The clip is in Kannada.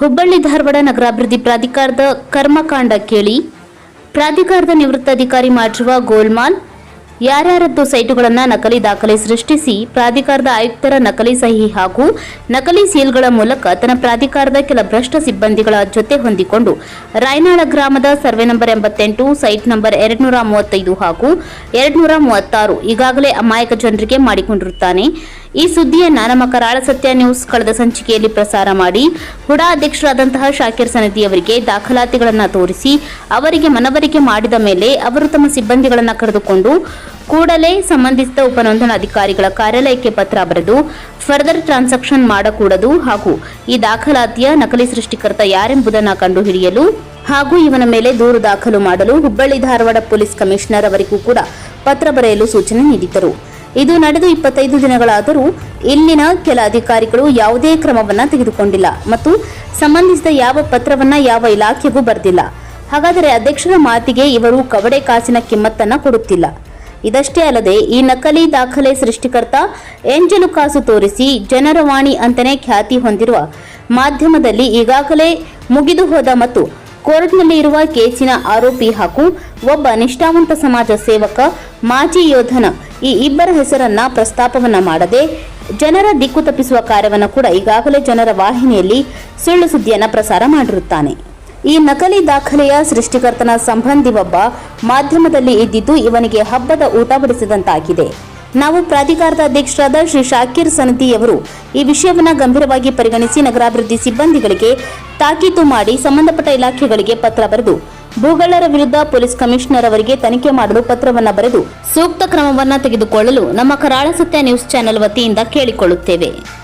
ಹುಬ್ಬಳ್ಳಿ ಧಾರವಾಡ ನಗರಾಭಿವೃದ್ಧಿ ಪ್ರಾಧಿಕಾರದ ಕರ್ಮಕಾಂಡ ಕೇಳಿ ಪ್ರಾಧಿಕಾರದ ನಿವೃತ್ತ ಅಧಿಕಾರಿ ಮಾಡಿರುವ ಗೋಲ್ಮಾಲ್, ಯಾರ್ಯಾರದ್ದು ಸೈಟುಗಳನ್ನು ನಕಲಿ ದಾಖಲೆ ಸೃಷ್ಟಿಸಿ ಪ್ರಾಧಿಕಾರದ ಆಯುಕ್ತರ ನಕಲಿ ಸಹಿ ಹಾಗೂ ನಕಲಿ ಸೀಲ್ಗಳ ಮೂಲಕ ತನ್ನ ಪ್ರಾಧಿಕಾರದ ಕೆಲ ಭ್ರಷ್ಟ ಸಿಬ್ಬಂದಿಗಳ ಜೊತೆ ಹೊಂದಿಕೊಂಡು ರಾಯನಾಳ ಗ್ರಾಮದ ಸರ್ವೆ ನಂಬರ್ ಎಂಬತ್ತೆಂಟು, ಸೈಟ್ ನಂಬರ್ ಎರಡ್ನೂರ ಮೂವತ್ತೈದು ಹಾಗೂ ಎರಡ್ನೂರ ಮೂವತ್ತಾರು ಈಗಾಗಲೇ ಅಮಾಯಕ ಜನರಿಗೆ ಮಾಡಿಕೊಂಡಿರುತ್ತಾನೆ. ಈ ಸುದ್ದಿಯನ್ನ ನಮ್ಮ ಕರಾಳ ಸತ್ಯ ನ್ಯೂಸ್ ಕಳೆದ ಸಂಚಿಕೆಯಲ್ಲಿ ಪ್ರಸಾರ ಮಾಡಿ ಹುಡಾ ಅಧ್ಯಕ್ಷರಾದಂತಹ ಶಾಕಿರ್ ಸನದಿ ಅವರಿಗೆ ದಾಖಲಾತಿಗಳನ್ನು ತೋರಿಸಿ ಅವರಿಗೆ ಮನವರಿಕೆ ಮಾಡಿದ ಮೇಲೆ ಅವರು ತಮ್ಮ ಸಿಬ್ಬಂದಿಗಳನ್ನು ಕರೆದುಕೊಂಡು ಕೂಡಲೇ ಸಂಬಂಧಿಸಿದ ಉಪನೋಂದಣಾಧಿಕಾರಿಗಳ ಕಾರ್ಯಾಲಯಕ್ಕೆ ಪತ್ರ ಬರೆದು ಫರ್ದರ್ ಟ್ರಾನ್ಸಾಕ್ಷನ್ ಮಾಡಕೂಡದು ಹಾಗೂ ಈ ದಾಖಲಾತಿಯ ನಕಲಿ ಸೃಷ್ಟಿಕರ್ತ ಯಾರೆಂಬುದನ್ನು ಕಂಡುಹಿಡಿಯಲು ಹಾಗೂ ಇವನ ಮೇಲೆ ದೂರು ದಾಖಲು ಮಾಡಲು ಹುಬ್ಬಳ್ಳಿ ಧಾರವಾಡ ಪೊಲೀಸ್ ಕಮಿಷನರ್ ಅವರಿಗೂ ಕೂಡ ಪತ್ರ ಬರೆಯಲು ಸೂಚನೆ ನೀಡಿದ್ದರು. ಇದು ನಡೆದು ಇಪ್ಪತ್ತೈದು ದಿನಗಳಾದರೂ ಇಲ್ಲಿನ ಕೆಲ ಅಧಿಕಾರಿಗಳು ಯಾವುದೇ ಕ್ರಮವನ್ನ ತೆಗೆದುಕೊಂಡಿಲ್ಲ ಮತ್ತು ಸಂಬಂಧಿಸಿದ ಯಾವ ಪತ್ರವನ್ನ ಯಾವ ಇಲಾಖೆಗೂ ಬರೆದಿಲ್ಲ. ಹಾಗಾದರೆ ಅಧ್ಯಕ್ಷರ ಮಾತಿಗೆ ಇವರು ಕವಡೆ ಕಾಸಿನ ಕಿಮ್ಮತ್ತನ್ನ ಕೊಡುತ್ತಿಲ್ಲ. ಇದಷ್ಟೇ ಅಲ್ಲದೆ ಈ ನಕಲಿ ದಾಖಲೆ ಸೃಷ್ಟಿಕರ್ತ ಎಂಜಲು ಕಾಸು ತೋರಿಸಿ ಜನರ ವಾಣಿ ಅಂತಲೇ ಖ್ಯಾತಿ ಹೊಂದಿರುವ ಮಾಧ್ಯಮದಲ್ಲಿ ಈಗಾಗಲೇ ಮುಗಿದು ಹೋದ ಮತ್ತು ಕೋರ್ಟ್ನಲ್ಲಿ ಇರುವ ಕೇಸಿನ ಆರೋಪಿ ಹಾಗೂ ಒಬ್ಬ ನಿಷ್ಠಾವಂತ ಸಮಾಜ ಸೇವಕ ಮಾಜಿ ಯೋಧನ ಈ ಇಬ್ಬರ ಹೆಸರನ್ನ ಪ್ರಸ್ತಾಪವನ್ನ ಮಾಡದೆ ಜನರ ದಿಕ್ಕು ತಪ್ಪಿಸುವ ಕಾರ್ಯವನ್ನ ಕೂಡ ಈಗಾಗಲೇ ಜನರ ವಾಹಿನಿಯಲ್ಲಿ ಸುಳ್ಳು ಸುದ್ದಿಯನ್ನ ಪ್ರಸಾರ ಮಾಡಿರುತ್ತಾನೆ. ಈ ನಕಲಿ ದಾಖಲೆಯ ಸೃಷ್ಟಿಕರ್ತನ ಸಂಬಂಧಿ ಒಬ್ಬ ಮಾಧ್ಯಮದಲ್ಲಿ ಇದ್ದಿದ್ದು ಇವನಿಗೆ ಹಬ್ಬದ ಊಟ ಬಡಿಸಿದಂತಾಗಿದೆ. ನಾವು ಪ್ರಾಧಿಕಾರದ ಅಧ್ಯಕ್ಷರಾದ ಶ್ರೀ ಶಾಕಿರ್ ಸನದಿಯವರು ಈ ವಿಷಯವನ್ನ ಗಂಭೀರವಾಗಿ ಪರಿಗಣಿಸಿ ನಗರಾಭಿವೃದ್ಧಿ ಸಿಬ್ಬಂದಿಗಳಿಗೆ ತಾಕೀತು ಮಾಡಿ ಸಂಬಂಧಪಟ್ಟ ಇಲಾಖೆಗಳಿಗೆ ಪತ್ರ ಬರೆದು ಭೂಗಳ್ಳರ ವಿರುದ್ಧ ಪೊಲೀಸ್ ಕಮಿಷನರ್ ಅವರಿಗೆ ತನಿಖೆ ಮಾಡಲು ಪತ್ರವನ್ನು ಬರೆದು ಸೂಕ್ತ ಕ್ರಮವನ್ನ ತೆಗೆದುಕೊಳ್ಳಲು ನಮ್ಮ ಕರಾಳ ಸತ್ಯ ನ್ಯೂಸ್ ಚಾನೆಲ್ ವತಿಯಿಂದ ಕೇಳಿಕೊಳ್ಳುತ್ತೇವೆ.